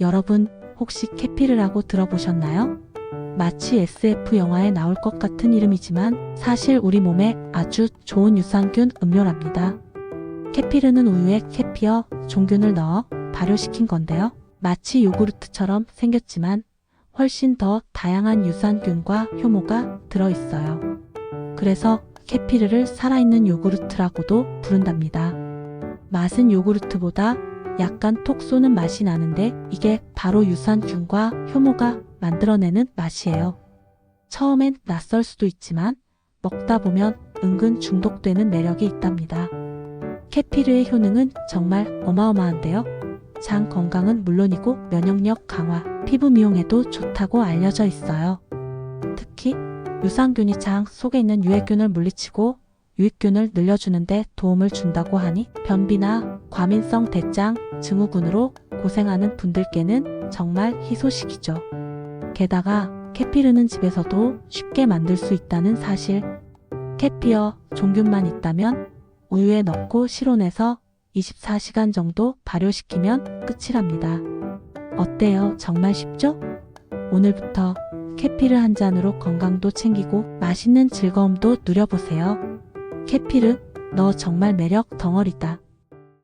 여러분 혹시 캐피르라고 들어보셨나요? 마치 SF 영화에 나올 것 같은 이름이지만 사실 우리 몸에 아주 좋은 유산균 음료랍니다. 캐피르는 우유에 캐피어 종균을 넣어 발효시킨 건데요. 마치 요구르트처럼 생겼지만 훨씬 더 다양한 유산균과 효모가 들어있어요. 그래서 캐피르를 살아있는 요구르트라고도 부른답니다. 맛은 요구르트보다 약간 톡 쏘는 맛이 나는데 이게 바로 유산균과 효모가 만들어내는 맛이에요. 처음엔 낯설 수도 있지만 먹다 보면 은근 중독되는 매력이 있답니다. 캐피르의 효능은 정말 어마어마한데요. 장 건강은 물론이고 면역력 강화, 피부 미용에도 좋다고 알려져 있어요. 특히 유산균이 장 속에 있는 유해균을 물리치고 유익균을 늘려주는데 도움을 준다고 하니 변비나 과민성 대장 증후군으로 고생하는 분들께는 정말 희소식이죠. 게다가 캐피르는 집에서도 쉽게 만들 수 있다는 사실. 캐피어 종균만 있다면 우유에 넣고 실온에서 24시간 정도 발효시키면 끝이랍니다. 어때요? 정말 쉽죠? 오늘부터 캐피르 한 잔으로 건강도 챙기고 맛있는 즐거움도 누려보세요. 캐피르, 너 정말 매력 덩어리다.